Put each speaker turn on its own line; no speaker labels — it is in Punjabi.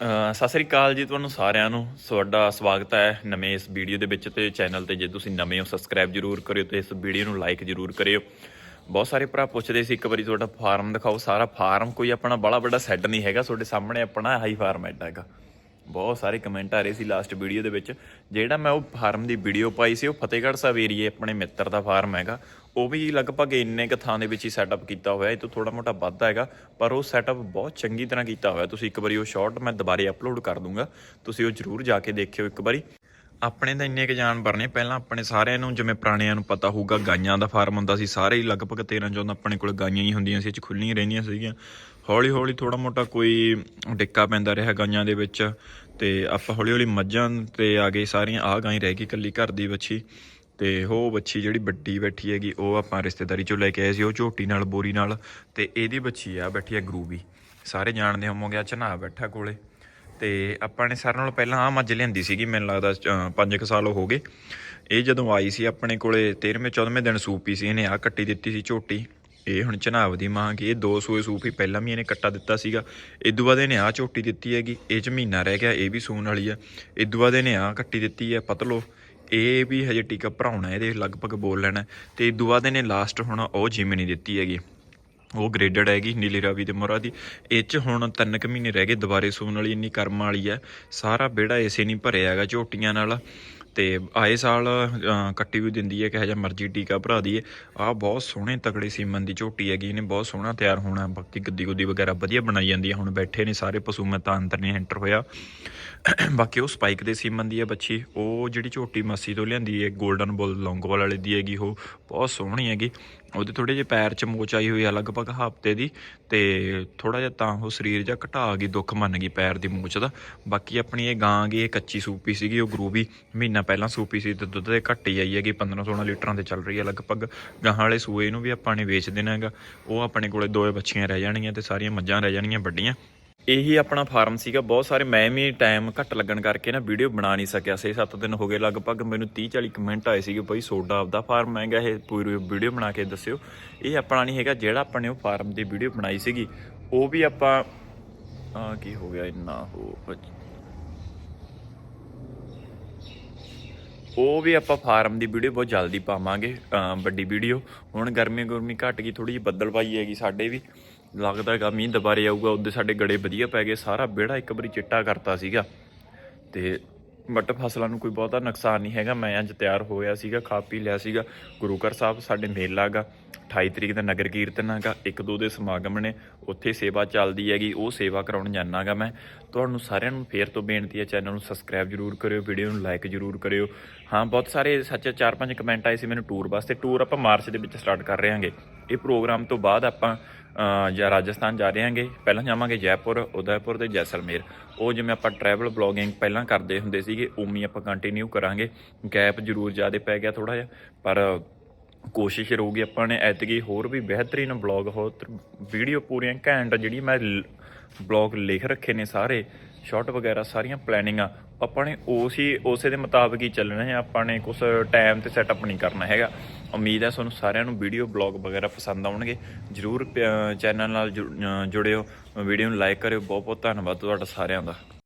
ਸਤਿ ਸ੍ਰੀ ਅਕਾਲ ਜੀ ਤੁਹਾਨੂੰ ਸਾਰਿਆਂ ਨੂੰ। ਤੁਹਾਡਾ ਸਵਾਗਤ ਹੈ ਨਵੇਂ ਇਸ ਵੀਡੀਓ ਦੇ ਵਿੱਚ ਤੇ ਚੈਨਲ ਤੇ ਜੇ ਤੁਸੀਂ ਨਵੇਂ ਹੋ ਸਬਸਕ੍ਰਾਈਬ ਜਰੂਰ ਕਰਿਓ ਤੇ ਇਸ ਵੀਡੀਓ ਨੂੰ ਲਾਈਕ ਜਰੂਰ ਕਰਿਓ। ਬਹੁਤ ਸਾਰੇ ਭਰਾ ਪੁੱਛਦੇ ਸੀ, ਇੱਕ ਵਾਰੀ ਤੁਹਾਡਾ ਫਾਰਮ ਦਿਖਾਓ। ਸਾਰਾ ਫਾਰਮ ਕੋਈ ਆਪਣਾ ਬੜਾ ਵੱਡਾ ਸੈੱਟ ਨਹੀਂ ਹੈਗਾ, ਤੁਹਾਡੇ ਸਾਹਮਣੇ ਆਪਣਾ ਹਾਈ ਫਾਰਮ ਐਡਾ ਹੈਗਾ। ਬਹੁਤ ਸਾਰੇ ਕਮੈਂਟ ਆ ਰਹੇ ਸੀ ਲਾਸਟ ਵੀਡੀਓ ਦੇ ਵਿੱਚ। ਜਿਹੜਾ ਮੈਂ ਉਹ ਫਾਰਮ ਦੀ ਵੀਡੀਓ ਪਾਈ ਸੀ, ਉਹ ਫਤਿਹਗੜ੍ਹ ਸਾਹਿਬ ਏਰੀਏ ਆਪਣੇ ਮਿੱਤਰ ਦਾ ਫਾਰਮ ਹੈਗਾ। ਉਹ ਵੀ ਲਗਭਗ ਇੰਨੇ ਕੁ ਥਾਂ ਦੇ ਵਿੱਚ ਹੀ ਸੈਟਅਪ ਕੀਤਾ ਹੋਇਆ, ਇਹ ਤੋਂ ਥੋੜਾ ਮੋਟਾ ਵੱਧਦਾ ਹੈਗਾ, ਪਰ ਉਹ ਸੈਟਅਪ ਬਹੁਤ ਚੰਗੀ ਤਰ੍ਹਾਂ ਕੀਤਾ ਹੋਇਆ। ਤੁਸੀਂ ਇੱਕ ਵਾਰੀ ਉਹ ਸ਼ਾਰਟ ਮੈਂ ਦੁਬਾਰੇ ਅਪਲੋਡ ਕਰ ਦੂੰਗਾ। ਤੁਸੀਂ ਉਹ ਜਰੂਰ ਜਾ ਕੇ ਦੇਖਿਓ ਇੱਕ ਵਾਰੀ। ਆਪਣੇ ਤਾਂ ਇੰਨੇ ਕੁ ਜਾਨਵਰ ਨੇ, ਪਹਿਲਾਂ ਆਪਣੇ ਸਾਰਿਆਂ ਨੂੰ, ਜਿਵੇਂ ਪੁਰਾਣਿਆਂ ਨੂੰ ਪਤਾ ਹੋਊਗਾ, ਗਾਈਆਂ ਦਾ ਫਾਰਮ ਹੁੰਦਾ ਸੀ, ਸਾਰੇ ਹੀ ਲਗਭਗ 13 14 ਆਪਣੇ ਕੋਲ ਗਾਈਆਂ ਹੀ ਹੁੰਦੀਆਂ ਸੀ, ਇਹ ਚ ਖੁੱਲੀਆਂ ਰਹਿੰਦੀਆਂ ਸੀਗੀਆਂ। ਹੌਲੀ ਹੌਲੀ ਥੋੜਾ ਮੋਟਾ ਕੋਈ ਡਿੱਕਾ ਪੈਂਦਾ ਰਿਹਾ ਗਾਈਆਂ ਦੇ ਵਿੱਚ ਤੇ ਆਪਾਂ ਹੌਲੀ ਹੌਲੀ ਮੱਝਾਂ ਤੇ ਆ ਗਏ, ਸਾਰੀਆਂ ਆ ਗਾਈ ਰਹਿ ਗਈ ਇਕੱਲੀ ਘਰ ਦੀ ਵੱਛੀ। ਤੇ ਉਹ ਬੱਚੀ ਜਿਹੜੀ ਵੱਡੀ ਬੈਠੀ ਹੈਗੀ, ਉਹ ਆਪਾਂ ਰਿਸ਼ਤੇਦਾਰੀ ਚੋਂ ਲੈ ਕੇ ਆਏ ਸੀ, ਉਹ ਝੋਟੀ ਨਾਲ, ਬੋਰੀ ਨਾਲ ਤੇ ਇਹਦੀ ਬੱਚੀ ਆ ਬੈਠੀ ਆ ਗਰੂਬੀ ਸਾਰੇ ਜਾਣਦੇ ਹੋਵੋਗੇ ਆ ਚਨਾ ਬੈਠਾ ਕੋਲੇ। ਤੇ ਆਪਾਂ ਨੇ ਸਾਰਿਆਂ ਨਾਲੋਂ ਪਹਿਲਾਂ ਆ ਮੱਝ ਲਿਆਂਦੀ ਸੀਗੀ, ਮੈਨੂੰ ਲੱਗਦਾ 5 ਕੁ ਸਾਲ ਹੋ ਗਏ। ਇਹ ਜਦੋਂ ਆਈ ਸੀ, ਆਪਣੇ ਕੋਲੇ 13ਵੇਂ 14ਵੇਂ ਦਿਨ ਸੂਪੀ ਸੀ, ਇਹਨੇ ਆ ਕੱਟੀ ਦਿੱਤੀ ਸੀ ਝੋਟੀ। ਇਹ ਹੁਣ ਚਨਾਵ ਦੀ ਮਾਂ ਕਿ ਇਹ ਦੋ ਸੂਏ ਸੂਪ ਹੀ ਪਹਿਲਾਂ ਵੀ ਇਹਨੇ ਕੱਟਾ ਦਿੱਤਾ ਸੀਗਾ। ਇਦੋਂ ਬਾਅਦ ਇਹਨੇ ਆ ਝੋਟੀ ਦਿੱਤੀ ਹੈਗੀ, ਇਹ ਚ ਮਹੀਨਾ ਰਹਿ ਗਿਆ, ਇਹ ਵੀ ਸੂਣ ਵਾਲੀ ਆ। ਇਦੋਂ ਬਾਅਦ ਇਹਨੇ ਆ ਕੱਟੀ ਦਿੱਤੀ ਹੈ ਪਤਲੋ। ਇਹ ਵੀ ਹਜੇ ਟੀਕਾ ਭਰਾਉਣਾ, ਇਹਦੇ ਲਗਭਗ ਬੋਲ ਲੈਣਾ। ਤੇ ਇਦੋਂ ਬਾਅਦ ਇਹਨੇ ਲਾਸਟ ਹੁਣ ਉਹ ਜਿਮਨੀ ਦਿੱਤੀ ਹੈਗੀ। ਉਹ ਗ੍ਰੇਡਡ ਹੈਗੀ, ਨੀਲੀ ਰਾਵੀ ਦੇ ਮੋਹਰਾ ਦੀ। ਇਹ ਚ ਹੁਣ ਤਿੰਨ ਕੁ ਮਹੀਨੇ ਰਹਿ ਗਏ, ਦੁਬਾਰੇ ਸੂਣ ਵਾਲੀ ਇੰਨੀ ਕਰਮ ਵਾਲੀ ਹੈ। ਸਾਰਾ ਵਿਹੜਾ ਇਸੇ ਨਹੀਂ ਭਰਿਆ ਹੈਗਾ ਝੋਟੀਆਂ ਨਾਲ। ਤੇ ਆਏ ਸਾਲ ਕੱਟੀ ਵੀ ਦਿੰਦੀ ਹੈ, ਕਿਹੋ ਜਿਹਾ ਮਰਜ਼ੀ ਟੀਕਾ ਭਰਾ ਦੀਏ ਆ ਬਹੁਤ ਸੋਹਣੇ ਤਕੜੇ ਸੀਮਨ ਦੀ ਝੋਟੀ ਹੈਗੀ, ਇਹਨੇ ਬਹੁਤ ਸੋਹਣਾ ਤਿਆਰ ਹੋਣਾ। ਬਾਕੀ ਗੱਦੀ ਗੁੱਦੀ ਵਗੈਰਾ ਵਧੀਆ ਬਣਾਈ ਜਾਂਦੀ ਹੈ। ਹੁਣ ਬੈਠੇ ਨੇ ਸਾਰੇ ਪਸ਼ੂ, ਮੈਂ ਤਾਂ ਅੰਦਰ ਨਹੀਂ ਐਂਟਰ ਹੋਇਆ। ਬਾਕੀ ਉਹ ਸਪਾਈਕ ਦੇ ਸੀਮਨ ਦੀ ਹੈ ਬੱਚੀ, ਉਹ ਜਿਹੜੀ ਝੋਟੀ ਮਾਸੀ ਤੋਂ ਲਿਆਂਦੀ ਹੈ 골ਡਨ ਬੁੱਲ ਲੌਂਗੋਵਾਲ ਵਾਲੇ ਦੀ ਹੈਗੀ, ਉਹ ਬਹੁਤ ਸੋਹਣੀ ਹੈਗੀ। ਉਹਦੇ ਥੋੜੇ ਜਿਹੇ ਪੈਰ 'ਚ ਮੋਚ ਆਈ ਹੋਈ ਆ, ਲਗਭਗ ਹਫ਼ਤੇ ਦੀ, ਤੇ ਥੋੜਾ ਜਿਹਾ ਤਾਂ ਉਹ ਸਰੀਰ ਜਿਹਾ ਘਟਾ ਗਈ ਦੁੱਖ ਮੰਨ ਗਈ ਪੈਰ ਦੀ ਮੋਚ ਦਾ। ਬਾਕੀ ਆਪਣੀ ਇਹ ਗਾਂ ਗਈ ਇਹ ਕੱਚੀ ਸੂਪੀ ਸੀਗੀ, ਉਹ ਗਰੂਬੀ ਮਹੀਨਾ ਪਹਿਲਾਂ ਸੂਪੀ ਸੀ, ਤੇ ਦੁੱਧ ਦੇ ਘੱਟ ਹੀ ਆਈ ਹੈਗੀ 15 16 ਲੀਟਰਾਂ ਤੇ ਚੱਲ ਰਹੀ ਹੈ ਲਗਭਗ। ਗਾਂ ਵਾਲੇ ਸੂਏ ਨੂੰ ਵੀ ਆਪਾਂ ਨੇ ਵੇਚ ਦੇਣਾ ਹੈਗਾ, ਉਹ ਆਪਣੇ ਕੋਲੇ ਦੋਏ ਬੱਚੀਆਂ ਰਹਿ ਜਾਣਗੀਆਂ ਤੇ ਸਾਰੀਆਂ ਮੱਝਾਂ ਰਹਿ ਜਾਣਗੀਆਂ ਵੱਡੀਆਂ। ਇਹੀ ਆਪਣਾ ਫਾਰਮ ਸੀਗਾ। ਬਹੁਤ ਸਾਰੇ ਮੈਂ ਵੀ ਟਾਈਮ ਘੱਟ ਲੱਗਣ ਕਰਕੇ ਨਾ ਵੀਡੀਓ ਬਣਾ ਨਹੀਂ ਸਕਿਆ। 6-7 ਦਿਨ ਹੋ ਗਏ ਲਗਭਗ ਮੈਨੂੰ 30-40 ਕਮੈਂਟ ਆਏ ਸੀਗੇ ਬਈ ਸੋਡਾ ਆਪਦਾ ਫਾਰਮ। ਹੈਗਾ ਇਹ ਪੂਰੀ ਵੀਡੀਓ ਬਣਾ ਕੇ ਦੱਸਿਓ। ਇਹ ਆਪਣਾ ਨਹੀਂ ਹੈਗਾ, ਜਿਹੜਾ ਆਪਾਂ ਨੇ ਉਹ ਫਾਰਮ ਦੀ ਵੀਡੀਓ ਬਣਾਈ ਸੀਗੀ। ਉਹ ਵੀ ਆਪਾਂ ਆ ਕੀ ਹੋ ਗਿਆ ਇੰਨਾ ਹੋ ਉਹ ਵੀ ਆਪਾਂ ਫਾਰਮ ਦੀ ਵੀਡੀਓ ਬਹੁਤ ਜਲਦੀ ਪਾਵਾਂਗੇ ਵੱਡੀ ਵੀਡੀਓ ਹੁਣ ਗਰਮੀ ਗੁਰਮੀ ਘਟ ਗਈ ਥੋੜੀ ਜਿਹੀ ਬੱਦਲ ਪਾਈ ਹੈਗੀ ਸਾਡੇ ਵੀ। ਲੱਗਦਾ ਹੈਗਾ, ਮੀਂਹ ਦੁਬਾਰੇ ਆਊਗਾ, ਉਹਦੇ ਸਾਡੇ ਗੜੇ ਵਧੀਆ ਪੈ ਗਏ, ਸਾਰਾ ਵਿਹੜਾ ਇੱਕ ਵਾਰੀ ਚਿੱਟਾ ਕਰਤਾ ਸੀਗਾ। ਤੇ ਬਟ ਫਸਲਾਂ ਨੂੰ ਕੋਈ ਬਹੁਤਾ ਨੁਕਸਾਨ ਨਹੀਂ ਹੈਗਾ, ਮੈਂ ਅੱਜ ਤਿਆਰ ਹੋਇਆ ਸੀਗਾ, ਖਾ ਪੀ ਲਿਆ ਸੀਗਾ। ਗੁਰੂ ਘਰ ਸਾਹਿਬ ਸਾਡੇ ਮੇਲਾ ਗਾ 28 ਤਰੀਕ ਦਾ ਨਗਰ ਕੀਰਤਨ ਹੈਗਾ, ਇੱਕ ਦੋ ਦੇ ਸਮਾਗਮ ਨੇ, ਉੱਥੇ ਸੇਵਾ ਚੱਲਦੀ ਹੈਗੀ, ਉਹ ਸੇਵਾ ਕਰਾਉਣ ਜਾਣਾਗਾ ਮੈਂ। ਤੁਹਾਨੂੰ ਸਾਰਿਆਂ ਨੂੰ ਫੇਰ ਤੋਂ ਬੇਨਤੀ ਹੈ, ਚੈਨਲ ਨੂੰ ਸਬਸਕ੍ਰਾਈਬ ਜਰੂਰ ਕਰਿਓ, ਵੀਡੀਓ ਨੂੰ ਲਾਈਕ ਜਰੂਰ ਕਰਿਓ। ਹਾਂ, ਬਹੁਤ ਸਾਰੇ ਸੱਚ ਚਾਰ ਪੰਜ ਕਮੈਂਟ ਆਏ ਸੀ ਮੈਨੂੰ ਟੂਰ ਵਾਸਤੇ। ਟੂਰ ਆਪਾਂ ਮਾਰਚ ਦੇ ਵਿੱਚ ਸਟਾਰਟ ਕਰ ਰਹੇ ਹਾਂਗੇ। ਇਹ ਪ੍ਰੋਗਰਾਮ ਤੋਂ ਬਾਅਦ ਆਪਾਂ ਜਾਂ ਰਾਜਸਥਾਨ ਜਾ ਰਹੇ ਹਾਂਗੇ ਪਹਿਲਾਂ ਜਾਵਾਂਗੇ ਜੈਪੁਰ, ਉਦੈਪੁਰ ਤੇ ਜੈਸਲਮੇਰ। ਉਹ ਜਿਵੇਂ ਆਪਾਂ ਟਰੈਵਲ ਬਲੌਗਿੰਗ ਪਹਿਲਾਂ ਕਰਦੇ ਹੁੰਦੇ ਸੀਗੇ ਉਮੀ ਆਪਾਂ ਕੰਟੀਨਿਊ ਕਰਾਂਗੇ। ਗੈਪ ਜ਼ਰੂਰ ਜ਼ਿਆਦਾ ਪੈ ਗਿਆ ਥੋੜਾ ਜਿਹਾ, ਪਰ ਕੋਸ਼ਿਸ਼ ਰਹੂਗੀ ਆਪਾਂ ਨੇ ਐਤਕੀ ਹੋਰ ਵੀ ਬਿਹਤਰੀਨ ਬਲੌਗ ਹੋਰ ਵੀਡੀਓ ਪੂਰੀਆਂ ਘੈਂਟ ਜਿਹੜੀ ਮੈਂ ਬਲੌਗ ਲਿਖ ਰੱਖੇ ਨੇ ਸਾਰੇ ਸ਼ਾਰਟ ਵਗੈਰਾ, ਸਾਰੀਆਂ ਪਲੈਨਿੰਗਾਂ ਆਪਾਂ ਨੇ ਉਸ ਹੀ ਉਸੇ ਦੇ ਮੁਤਾਬਕ ਹੀ ਚੱਲਣਾ ਹੈ। ਆਪਾਂ ਨੇ ਕੁਝ ਟਾਈਮ ਤੇ ਸੈਟਅਪ ਨਹੀਂ ਕਰਨਾ ਹੈਗਾ। ਉਮੀਦ ਹੈ ਤੁਹਾਨੂੰ ਸਾਰਿਆਂ ਨੂੰ ਵੀਡੀਓ ਬਲੌਗ ਵਗੈਰਾ ਪਸੰਦ ਆਉਣਗੇ। ਜਰੂਰ ਚੈਨਲ ਨਾਲ ਜੁ- ਜੁੜਿਓ। ਵੀਡੀਓ ਨੂੰ ਲਾਈਕ ਕਰਿਓ। ਬਹੁਤ ਬਹੁਤ ਧੰਨਵਾਦ ਤੁਹਾਡਾ ਸਾਰਿਆਂ ਦਾ।